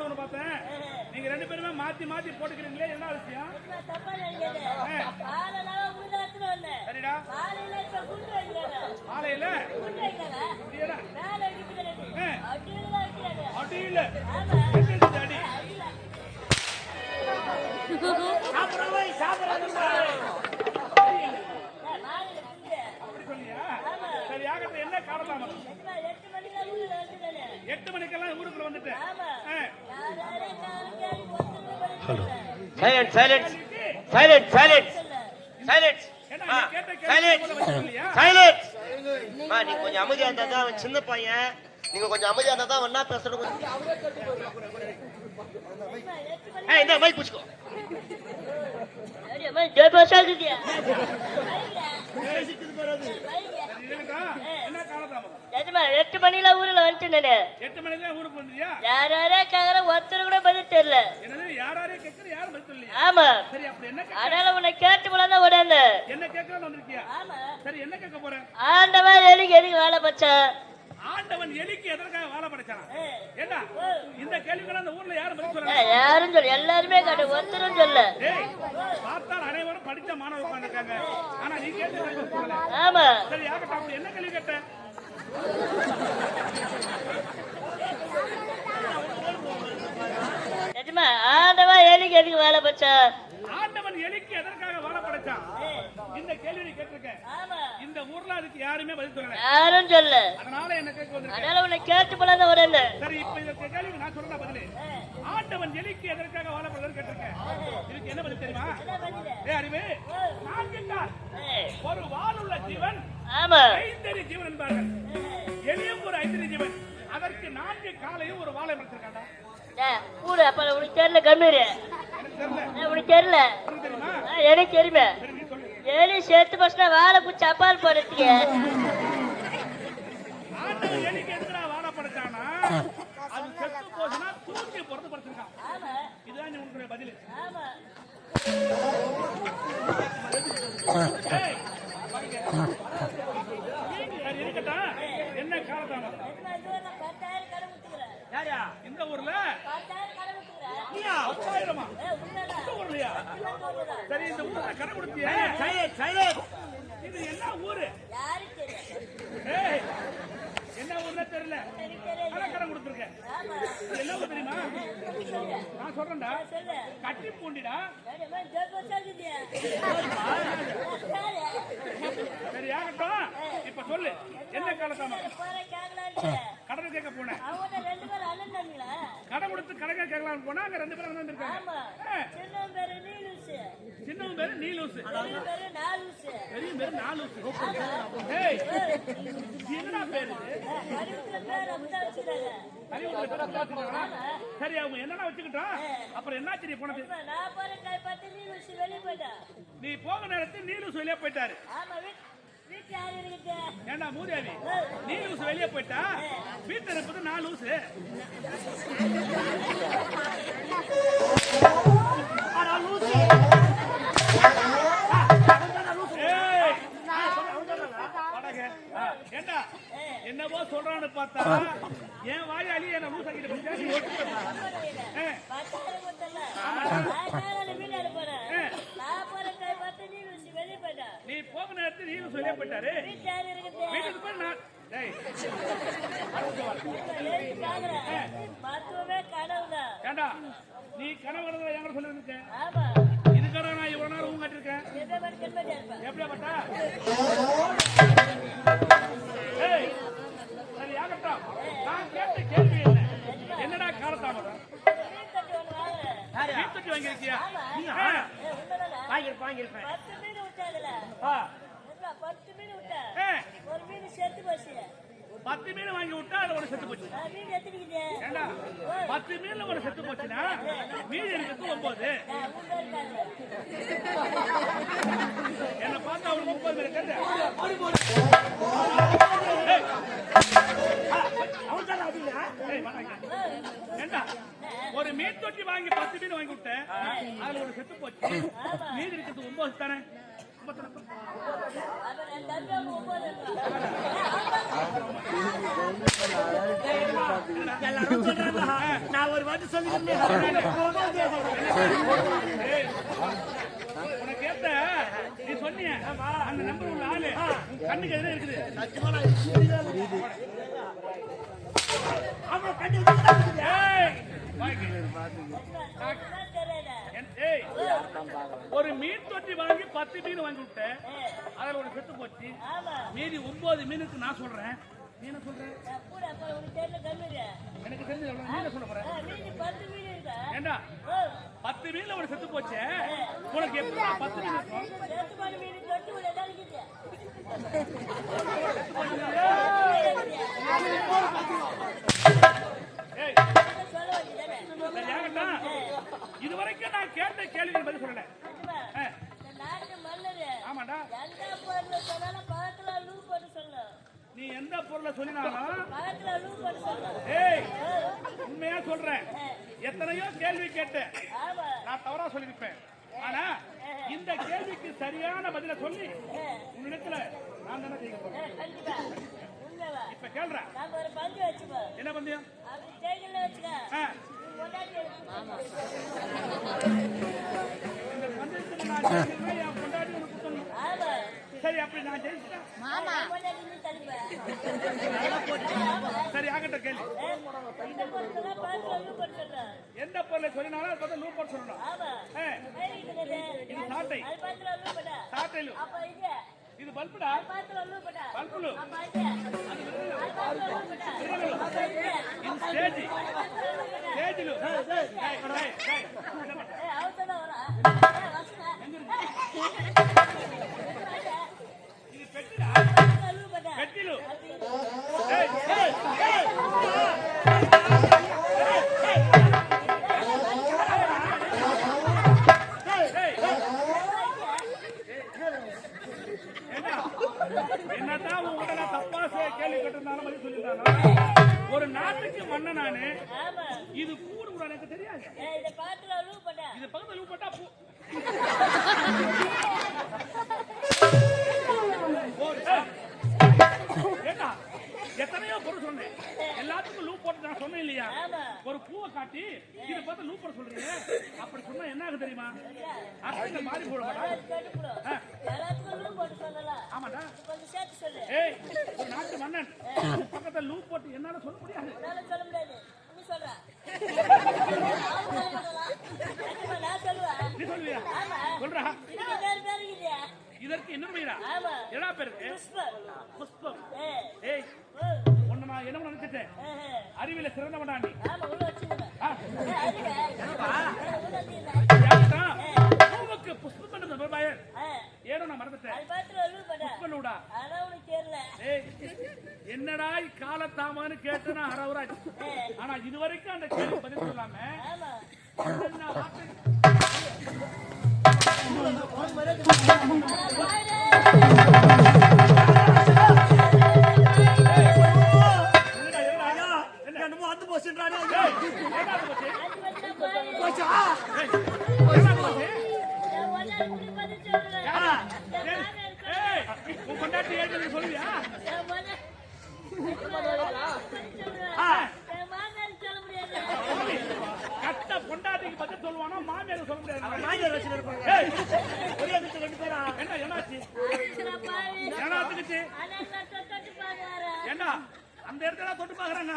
போடணும்னு பார்த்தேன். நீங்க ரெண்டு பேருமே மாத்தி மாத்தி போட்டுக்கிறீங்களே என்ன விஷயம் சரிடா. புரியல அடி இல்ல. அடி? என்ன காரணம்? எட்டு மணிக்கெல்லாம் ஊருக்குள்ள வந்துட்டேன். ஆ. Silent silent silent silent silent என்ன நீ கேட்ட கேள்வி சைலண்ட் போல வச்சிருக்கலையா? சைலண்ட் மா நீ கொஞ்சம் அமைதியா இருந்தா தான் அவன் சின்ன பையன். நீங்க கொஞ்சம் அமைதியா இருந்தா தான் ஒன்னா பேசணும்? இந்த மைக் புடிச்சுக்கோ. எட்டு மணில ஊர்ல வந்துட்டு எட்டு தான் ஊருக்கு வந்துறியா யாராரே கேக்குற ஒருத்தர் கூட பதில் தெரியல. யாரும் ஆமா. சரி என்ன அதனால உன்னை கேட்டு என்ன கேட்கலாம்னு வந்திருக்கியா? சரி என்ன கேட்க போற? ஆண்டவன் எலிக்கு எதுக்கு வேலை ஆண்டவன் எலிக்கு எதற்காக வாழ படைச்சானா? என்ன இந்த கேள்விகள் அந்த ஊர்ல யாரும் பதில் சொல்லல யாரும் சொல்ல எல்லாருமே கேட்டு ஒருத்தரும் சொல்ல பார்த்தால் அனைவரும் படித்த மாணவர் உட்கார்ந்திருக்காங்க. ஆனா நீ சொல்லல. ஆமா. சரி அப்படி என்ன கேள்வி கேட்ட? நிஜமா ஆண்டவன் எலிக்கு எதுக்கு வேலை பச்சான் இந்த கேள்வி நீ கேட்டிருக்க. ஆமா. இந்த ஊர்ல அதுக்கு யாருமே பதில் சொல்லல. யாரும் சொல்ல அதனால என்ன கேட்க வந்திருக்க? அதனால உன்னை கேட்டு போலாம் உடனே சரி இப்ப இந்த கேள்விக்கு நான் சொல்றேன் பதிலு. ஆண்டவன் எலிக்கு எதற்காக வாழ படைச்சான்னு கேட்டிருக்கேன் இதுக்கு என்ன பதில் தெரியுமா? ஏ அறிவு. ஏய், ஒரு வாளுள்ள ஜீவன் ஆமா. ஐந்தறி ஜீவன் என்பார்கள். எலியும் ஒரு ஐந்தறி ஜீவன். அதற்கு நான்கு காலையும் ஒரு வாழை மறைச்சிருக்காண்டா ஏய், கூடு அப்ப உனக்கு தெரியல தெரியல. உனக்கு தெரியல. எனக்கு தெரியுமே? சரி நீ சொல்லு எலி செத்து பஸ்னா வாழை பூச்சி அப்பால் இருக்கட்டும் என்ன காலதாமதம் யாரா இந்த ஊர்ல? பத்தாயிரமா இந்த ஊர்லயா சரி இந்த ஊர்ல கடை கொடுத்தியா? இது என்ன ஊரு? என்ன ஊர்ல தெரியல. ஆனா கடை கொடுத்துருக்கேன் இது என்ன ஊர் தெரியுமா? நான் சொல்றேன்டா. கட்டி பூண்டிடா. சரி ஆகட்டும். இப்ப சொல்லு. என்ன காலதாமதம் கடனை கேட்க போனேன். கடை கொடுத்து கடை கேட்கலாம்னு போனா அங்க ரெண்டு பேரும் வந்திருக்காங்க சின்னவன் பேரு நீலூசு. பெரிய பேரு நாலூசு. என்னடா பேரு? சரி அவங்க என்னடா வச்சுக்கிட்டோம் அப்புறம் என்ன சரி போனது நீ போக நேரத்தில் நீலூசு வெளியே போயிட்டாரு. ஏண்டா மூதேவி நீலூசு வெளியே போயிட்டா வீட்டுல இருப்பது. ஆ, ஏண்டா என்னவோ சொல்றான்னு பார்த்தா என் வாயாளி என்ன லூசாக்கிட்டு பேசி ஓட்டுறா. ஏ, நீ போக நேரத்தில் நீலூசு வெளியே போயிட்டாரு வீட்டுக்கு போய் நான் ஏண்டா? நீ கனவு என்கிட்ட சொல்லிருக்க ஆமா. இதுக்கட நான் இவ்வளவு நேரம் கெல்படியா இருப்பேன் எப்படியா பட்டா ஏய் சரி ஆகட்டும் நான் கேட்ட கேள்வி என்ன? என்னடா காலத்தாமதம்? வாங்கியிருக்கியா? வாங்கியிருப்பேன் வாங்கியிருப்பேன். மீன். என்ன, பத்து மீன் விட்டா? ஏ, ஒரு மீன் செத்து போச்சு. பத்து மீன் வாங்கி விட்டா அது ஒரு செத்து போச்சு. மீன் பத்து மீன்ல ஒரு செத்து போச்சுன்னா மீன் இருக்கிறது ஒன்பது. என்ன பார்த்தா அவனுக்கு முப்பது பேர் கேட்டு அவன் தான் அப்படின்னா ஏண்டா ஒரு மீன் தொட்டி வாங்கி பத்து மீன் வாங்கி விட்டேன் அதுல ஒரு செத்து போச்சு. மீன் இருக்கிறது ஒன்பது தானே? நான் ஒரு வாட்டி சொல்லி உனக்கு ஏத்த நீ சொன்னிய அந்த நம்பர் உள்ள ஆளு கண்ணுக்கு எதிரே இருக்குது அவன் கண்டு ஏய், வாங்கி. என்- ஏய், ஒரு மீன் தொட்டி வாங்கி பத்து மீன் வாங்கி விட்டேன் அதுல ஒரு செத்து போச்சு மீதி ஒன்பது மீனுக்கு நான் சொல்றேன் நீ என்ன சொல்ற எனக்கு? நீ என்ன சொல்ல போற ஏண்டா பத்து மீன்ல ஒரு செத்து போச்சே உனக்கு எப்படி பத்து மீன் இருக்கும் ஏய் சரி, ஆகட்டும். இதுவரைக்கும் நான் கேட்ட கேள்வி பதில் சொல்லல. ஆமாடா எந்த பொருள் சொன்னாலும் பக்கத்துல லூ போட்டு சொல்லணும். நீ எந்த பொருளை சொல்லினாலும் பக்கத்துல லூ போட்டு சொல்லணும். ஏய் உண்மையா சொல்றேன். எத்தனையோ கேள்வி கேட்டேன். ஆமா. நான் தவறா சொல்லியிருப்பேன். ஆனா இந்த கேள்விக்கு சரியான பதில சொல்லி உன்னிடத்துல நான் தானே ஜெயிக்க போறேன். இப்ப கேள்றேன் என்ன பந்தயம் தள்ளிப்ப. சரி ஆகட்டும் கேள்வி எந்த பொருளை சொல்லினாலும் அது பார்த்தா லூ போட்டு சொல்லணும். இது சாட்டை. பக்கத்துல லூ. இது பல்புடா? பல்புலு. அப்ப இது அது எத்தனையோ பொருள் சொன்னேன் எல்லாத்துக்கும் லூ போட்டு நான் சொன்னேன் இல்லையா. ஒரு பூவை காட்டி இதை பார்த்து லூ போட சொல்றீங்க அப்படி சொன்னா என்ன ஆகுது தெரியுமா அர்த்தத்தை மாறி போட மாட்டா அது கட்டுப்படும். ஆ. எல்லாத்துக்கும் லூ போட்டு சொல்லலாம். ஆமாடா. ஏய் ஒரு நாட்டு மன்னன் பக்கத்துல லூ போட்டு என்னால சொல்ல முடியாது சொல்ல முடியாது. நீ சொல்றா. நீ சொல்லுவியா. சொல்றா பேர். இதற்கு இன்னொரு பெயரா ஆமா. என்னடா பேருக்கு புஷ்பம். ஏய், உன்னை நான் என்ன நினைச்சிட்டேன். அறிவில சிறந்தவனா நீ? பூவுக்கு ஏனோ நான் மறந்துட்டேன். ஏய் என்னடா காலத்தாமான்னு கேட்டு நான் அரவராஜ் ஏய், ஆனா இதுவரைக்கும் கட்ட பொண்டாட்டிக்கு பதில் சொல்லுவானா மாமியார் சொல்ல முடியாது. ரெண்டு பேரா? என்ன என்னாச்சு? பாரு. என்ன? அந்த இடத்துல தொட்டு பாக்குறாங்க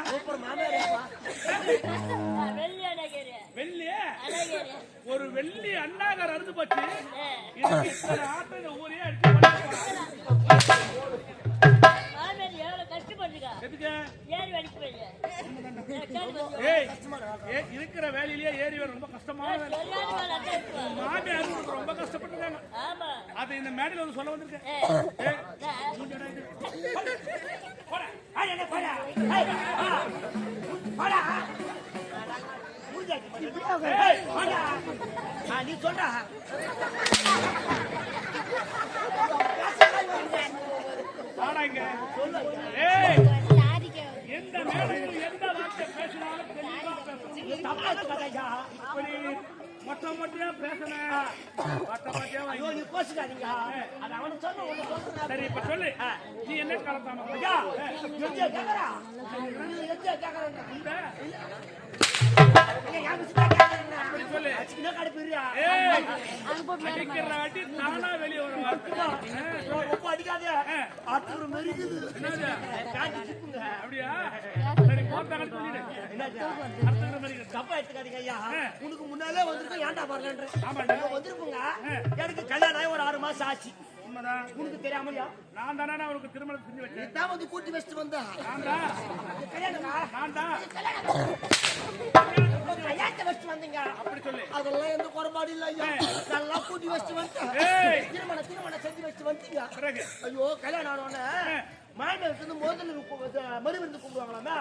ஒரு வெள்ளி அண்ணாகர் அறுந்து போச்சு. இருக்கிற வேலையிலேயே ஏறி வர ரொம்ப கஷ்டமான. மாமியார் உங்களுக்கு ரொம்ப கஷ்டப்பட்டுருக்காங்க. ஆமா. அது இந்த மேடையில வந்து சொல்ல வந்திருக்கேன். நீ சொல்றா. வாடா இங்க. ஏய், எந்த மேடையில் எந்த வார்த்தை பேசினாலும் தெளிவா பேசணும். தப்பா எடுத்துக்காதீங்க இப்படி மொட்டை மொட்டையா பேசுனேன். மொட்டை மொட்டையா ஐயோ. நீ கோச்சுக்காதீங்க அது அவனுக்கு சொன்ன ஒண்ணு சொல்றேன் சரி இப்ப சொல்லு நீ என்ன கலத்தாம ஐயா எஜ்ஜா கேக்குறா எஜ்ஜா கேக்குறா உனக்கு முன்னாலே வந்திருக்கோம் ஏன்டா வரலன்ற. இப்ப வந்திருப்போங்க எனக்கு கல்யாணம் ஒரு ஆறு மாசம் ஆச்சு. உண்மைதான். உனக்கு தெரியாமலையா? நான் தானே அவனுக்கு திருமணம் செஞ்சு வச்சேன். இதான் வந்து கூட்டி வச்சுட்டு வந்தா. நான் தான். நான் தான். கல்யாணத்தை வச்சுட்டு வந்தீங்க. அப்படி சொல்லு. அதெல்லாம் எந்த குறைபாடு இல்ல ஐயா. நல்லா கூட்டி வச்சுட்டு ஏய். திருமணம் திருமணம் செஞ்சு வச்சுட்டு வந்துட்டீங்க பிறகு. ஐயோ கல்யாணம் ஆனோடனே வந்து முதல்ல மறு விருந்து கூப்பிடுவாங்களாமே?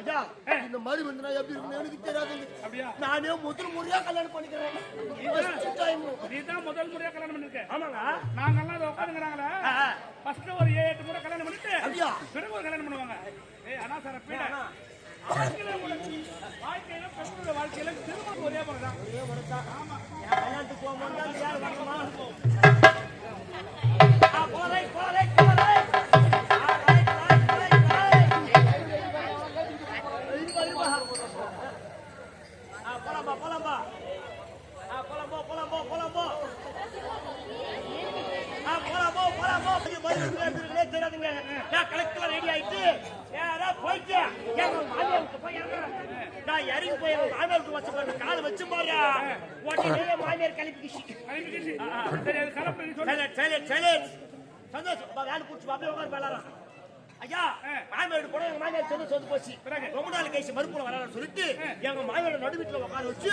ஐயா இந்த மறு விருந்துனா எப்படி இருக்குன்னு எனக்கு அப்படியா? நானே முதல் முறையா கல்யாணம் பண்ணிக்கிறேன். First time. நீ தான் முதல் முறையா கல்யாணம் பண்ணிருக்க. ஆமாங்க. நாங்கெல்லாம் அதை உட்காந்துங்கிறாங்களே. ஃபர்ஸ்ட் ஒரு ஏழு எட்டு முறை கல்யாணம் பண்ணிட்டு அப்படியா? பிறகு ஒரு கல்யாணம் பண்ணுவாங்க. ஏய் அண்ணா சார் பீட ஐயா மாமியார் போட எங்க மாமியார் சொந்த சொந்து போச்சு. ரொம்ப நாள் கழிச்சு மறுப்புல வரான்னு சொல்லிட்டு எங்க நடு வீட்டுல உட்கார வச்சு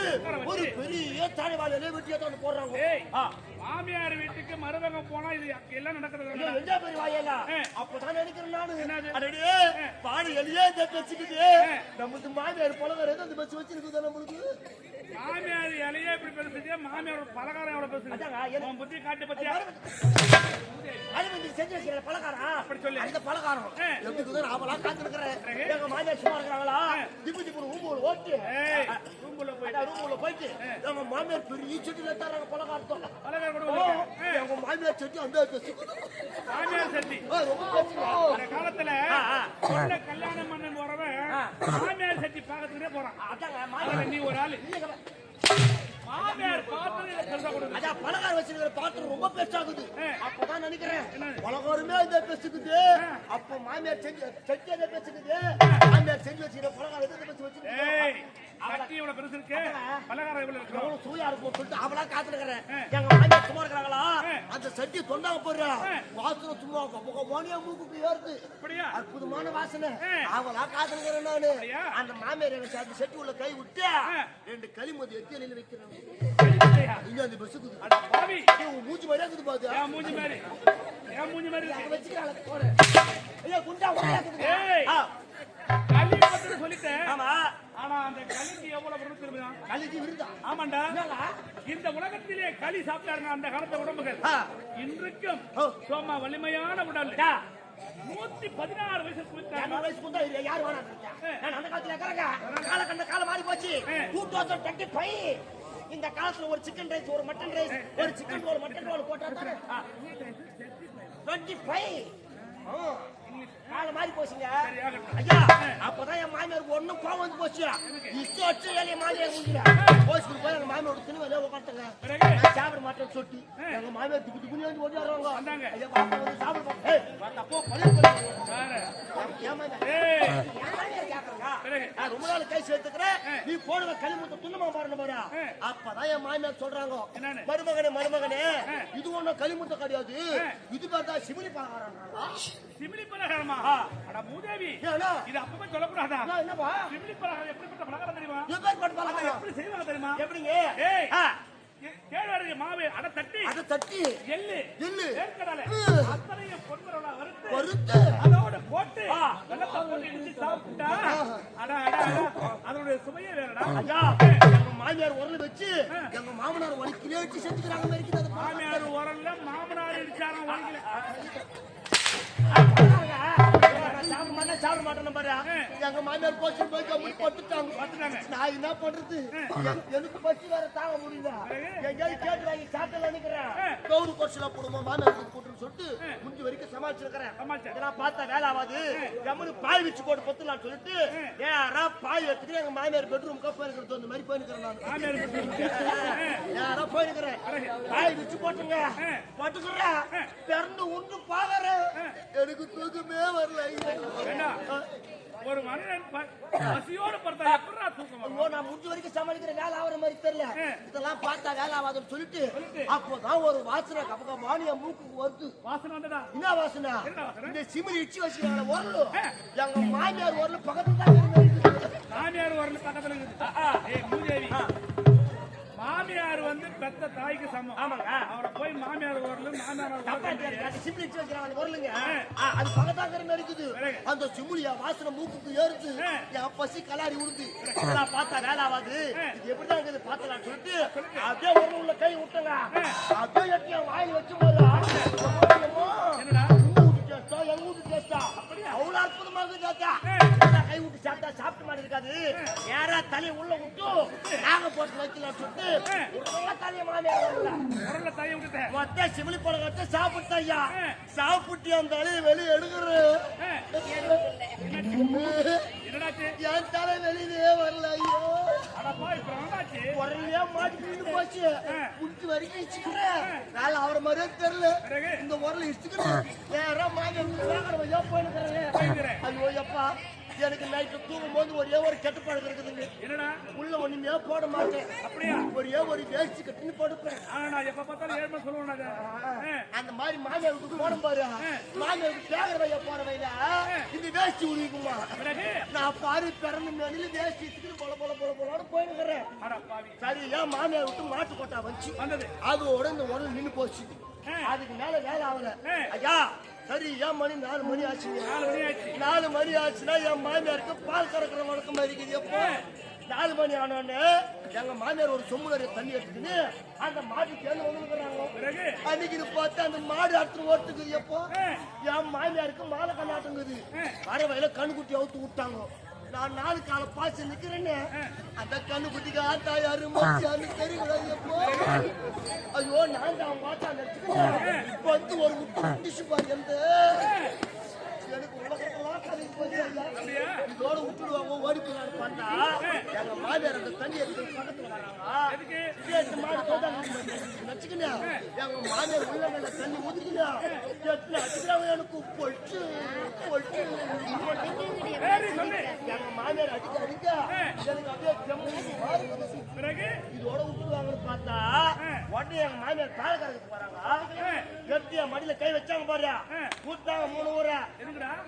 ஒரு பெரிய தான் போடுறாங்க. ஏய் ஆ, மாமியார் வீட்டுக்கு மருமகன் போனா இது எல்லாம் நடக்கிறது எந்த பெரிய வாயேங்க அப்பதான் நினைக்கிறேன் நானு? அடடே பாடு எலியே இந்த வச்சுக்கிட்டு. நமக்கு மாமியார் புலவர் ஏதோ அந்த வச்சிருக்குது நம்மளுக்கு மாமியார் இலையே இப்படி பேசுறதே மாமியார் பலகாரம் எவ்வளவு எது- உன் புத்தி காட்டு பத்தியா செஞ்சு வைக்கிற பலகாரம்? அப்படி சொல்லு. அந்த பலகாரம். எப்படி காத்துருக்கிறேன் எங்க மாமியார் சும்மா இருக்கிறாங்களா? திப்பு திப்பு ஊம்பு ஓட்டு. ரூமுள்ள போயிட்டு. எங்க மாமியார் பெரிய செட்டில தர்றாங்க பலகாரத்தோம் பலகாரம் ஏய், எங்க மாமியார் செட்டி அந்த மாமியார் சட்டி ரொம்ப காலத்துல கல்யாணம் பண்ண மாமியார் சட்டி பார்க்கறதுக்கே போறான். மாமியார். நீ ஒரு ஆளு. மாமியார் இதை கொடுக்குது அதான் பலகாரம் வச்சிருக்கிற பாத்திரம் ரொம்ப பெருசாகுது. அப்பதான் நினைக்கிறேன்? பலகாரமே இந்த பெருசுக்குது அப்ப மாமியார் செஞ்சு அந்த பெருசுக்குது மாமியார் செஞ்சு வச்சுக்கிற பலகாரம் எது பெருசு வச்சிருக்கு ஏய் சட்டி இவ்வளவு பெருசு இருக்கு பலகாரம் இவ்வளவு இருக்கு. எவ்வளவு சூயா இருக்கும் சொல்லிட்டு அவளா காத்துக்கிறேன் எங்க மாமியார் சும்மா இருக்கிறாங்களா? அந்த சட்டி தொண்டாங்க போடுற. வாசனை சும்மா மோனியா மூக்குக்கு ஏறுது. அற்புதமான வாசனை. அவளா காத்துக்கிறேன் நானு? அந்த மாமியார் எனக்கு அந்த சட்டி உள்ள கை விட்டு ரெண்டு களிமதி எத்தி அணியில் வைக்கிறேன்? இங்க அந்த உன் மூஞ்சி மாதிரியா இருக்குது பாத்து. மூஞ்சி மாதிரி? என் மூஞ்சி மாதிரி. வச்சுக்கிறாங்க போடு. ஐயா குண்டா பத்திரம் சொல்லிட்டேன். ஆமா. ஆனா அந்த களிக்கு எவ்வளவு தெரியுமா கழுதி விருதா ஆமாண்டா? இந்த உலகத்திலே களி சாப்பிட்டாருங்க அந்த காலத்து உடம்புகள். இன்றைக்கும். சோமா வலிமையான உடல் டா, நூத்தி பதினாறு வயசு வயசு? யார்? நான் அந்த காலத்துல. கால கண்ட காலம் மாறி போச்சு. 2025. இந்த காலத்துல ஒரு சிக்கன் ரைஸ் ஒரு மட்டன் ரைஸ் ஒரு சிக்கன் ரோல் மட்டன் ரோல் போட்டா தானே? ஆ. 25. ஆ. காலை மாறி போச்சுங்க. ஐயா அப்பதான் என் மாமியாருக்கு ஒண்ணும் கோவம் வந்து போச்சு. இஷ்டம் வச்சு வேலையை மாமியார் முடியல போச்சுக்கு போய் எங்க மாமியாரோட துணி வேலையை உட்காந்துங்க சாப்பிட மாட்டேன்னு சொல்லிட்டு எங்க மாமியார் துக்குனு வந்து ஓடி வருவாங்க. வந்தாங்க. ஐயா பாப்பா வந்து சாப்பிட நான் ரொம்ப நாள் கை சேர்த்துக்கிறேன் நீ போடுவ களிமுத்த துண்ணமா பாருங்க பாரு. அப்பதான் என் மாமியார் சொல்றாங்க? மருமகனே மருமகனே இது ஒண்ணும் களிமுத்த கிடையாது. இது பார்த்தா சிமிலி பலகாரம் சிமிலி பலகாரமா? அட மூதேவி, இது அப்பவே சொல்லக்கூடாதா? என்னப்பா சிமிலி பலகாரம் எப்படிப்பட்ட பலகாரம் தெரியுமா? எப்பேற்பட்ட அதை பலகாரம் எப்படி செய்வாங்க தெரியுமா? எப்படிங்க கேழ்வரகு மாவு அடை தட்டி, தட்டி எள்ளு, எள்ளு. வேர்க்கடலை. அத்தனையும் பொன்விரலா வறுத்து, வறுத்து அதோட போட்டு. வெள்ளத்தை போட்டு இடிச்சு சாப்பிட்டா, அட, அட, அட, அதனுடைய சுவையே வேறடா. ஐயா எங்க மாமியார் உரல வச்சு எங்க மாமனார் வலிக்கிலே வச்சு செஞ்சுக்கிறாங்க மாமியார் உரல்ல மாமனார் இடிச்சாரம் வாங்கல. சாப்பிட மாட்டேன் சாப்பிட மாட்டேன் பாரு. எங்க மாமியார் போச்சு போய் கம்மி பட்டுட்டாங்க. நான் என்ன பண்றது? எனக்கு பசி வேற தாங்க முடியல? எங்கேயாவது கேட்டு வாங்கி சாப்பிட்டு நினைக்கிறேன். கௌரு கொர்சில போடுமா மாமியார் போட்டுன்னு சொல்லிட்டு முடிஞ்ச வரைக்கும் சமாளிச்சிருக்கிறேன். இதெல்லாம் பார்த்தா வேலை ஆகாது. கம்முனு பாய் வச்சு போட்டு பத்துலான்னு சொல்லிட்டு யாரா பாய் எடுத்துட்டு எங்க மாமியார் பெட்ரூமுக்கா போயிருக்கிறது அந்த மாதிரி போயிருக்கிறேன் நான். யாரா போயிருக்கிறேன் பாய் வச்சு போட்டுங்க. போட்டுக்கிறேன். பிறந்து உண்டு பாக்குறேன். எனக்கு தூக்கமே வரல. ஒரு மனிதன் பசியோடு படுத்தா தூக்கம்? ஐயோ நான் முடிஞ்ச வரைக்கும் சமாளிக்கிற வேலை ஆகிற மாதிரி தெரியல. இதெல்லாம் பார்த்தா வேலை ஆகாதுன்னு சொல்லிட்டு அப்போதான் ஒரு வாசனை கபக மானிய மூக்குக்கு வருது. வாசனை வந்ததா? என்ன வாசனை? இந்த சிமிரி இச்சு வச்சுக்கிறாங்க உரலு எங்க மாமியார் உரலு பக்கத்துல தான். மாமியார் பக்கத்துல இருக்குது. மூதேவி. மாமியார் வந்து பெத்த தாய்க்கு சமம். ஆமாங்க. அவரை போய் மாமியார் வரல மாமியார் தப்பா வரல தெரியாது. அது அந்த அது மாதிரி இருக்குது? அந்த சிமிலியா வாசனை மூக்குக்கு ஏறுது என் பசி கலாரி விடுது இதெல்லாம் பார்த்தா வேலை ஆகாது. இது எப்படிதான் இருக்குது பார்த்தலாம்னு சொல்லிட்டு ஒரு உள்ள கை விட்டுங்க அப்படியே எட்டி என் வாயில் வச்சு போது என்னடா? எங்க வீட்டு டேஸ்டா அவ்வளவு அற்புதமா இருக்கு தாத்தா இதெல்லாம் கை விட்டு சாப்பிட்டா சாப்பிட்ட மாதிரி இருக்காது. நேரா தலையை உள்ள விட்டு நாங்க போட்டு வைக்கலாம் சொல்லிட்டு உள்ள தலையை மாமியார் தாயை விட்டுட்டேன். மொத்த சிமிலி பழம் வச்சு சாப்பிட்ட ஐயா. சாப்பிட்டு அந்த தலையை வெளியே எடுக்கிறேன். என் தலை வெளியே வரல ஐயோ. உடனே மாட்டிக்கிட்டு போச்சு. குடிச்சு வரைக்கும் இச்சுக்கிறேன் நான் அவரை மாதிரியே தெரியல? இந்த உரல இச்சுக்கிறேன் ஐயா போயிருக்கிறேன் போயிருக்கிறேன். ஐயோ எப்பா. எனக்கு நைட்டு தூங்கும் போது ஒரே ஒரு கெட்ட பழக்கம் இருக்குதுங்க. என்னடா? உள்ள ஒண்ணுமே போட மாட்டேன். அப்படியா? ஒரே ஒரு வேஷ்டி கட்டின்னு படுப்பேன். ஆனா நான் எப்ப பார்த்தாலும் ஏழ்மை சொல்லுவேன் அந்த மாதிரி மாமியாருக்கு போடும் பாரு. மாமியாருக்கு பேகர வையா போற வைல இந்த வேஷ்டி உருவிக்குமா? நான் பாரு பிறந்த மேல வேஷ்டி இச்சுக்கிட்டு போல போல போல போலன்னு போயிருக்கிறேன். சரி ஏன் மாமியார் விட்டு மாட்டு கொட்டா வச்சு அதோட இந்த உடல் நின்னு போச்சு. அதுக்கு மேல வேலை ஆகல. ஐயா சரி ஏன் மணி நாலு மணி ஆச்சு. நாலு மணி ஆச்சுன்னா என் மாமியாருக்கு பால் கறக்கிற வழக்கம் இருக்குது. எப்போ? நாலு மணி ஆனோடனே எங்க மாமியார் ஒரு சொம்பு நிறைய தண்ணி எடுத்துக்கின்னு அந்த மாட்டு தேர்ந்து வந்துருக்குறாங்க அன்னைக்கு பார்த்து அந்த மாடு அடுத்து ஓட்டுக்குது எப்போ? என் மாமியாருக்கு மாலை கண்ணாட்டுங்குது. வர வயல கண்ணுக்குட்டி அவுத்து விட்டாங்க. நான் நாலு கால பாய்ச்சி நிக்கிறேன்னு அந்த கண்ணுக்குட்டிக்கு ஆட்டா யாரு மச்சான்னு தெரியக்கூடாது எப்போ? ஐயோ நான் தான் மாட்டா நினைச்சுக்கிறேன் இப்போ வந்து ஒரு முட்டு முட்டிச்சு பாரு எந்த? எனக்கு ஐயா. இதோட விட்டுடுவாங்க ஓடி பார்த்தா எங்க மாமியார் அந்த தண்ணி எடுத்து பக்கத்துல வராங்க எட்டு மாடு எங்க மாமியார் உள்ளங்கள்ல தண்ணி எட்டு அடிக்கிறாங்க எனக்கு எங்க மாமியார் அடிக்க அடிக்க எனக்கு அப்படியே ஜம்மு மாறுது. பிறகு இதோட விட்டுருவாங்கன்னு பார்த்தா உடனே எங்க மாமியார் போறாங்க எட்டு என் மடியில கை வச்சாங்க பாரு கூட்டாங்க மூணு ஊரை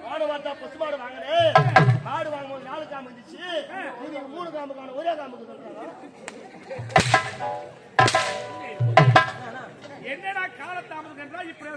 மாடு வாத்தா பசு மாடு மாடு வாங்கும்போது நாலு காம்பு இருந்துச்சு. நீங்க மூணு காம்பு காணும் ஒரே காம்புக்கு சொல்றாங்க என்னடா காலத்தாமதம் என்றால் இப்படி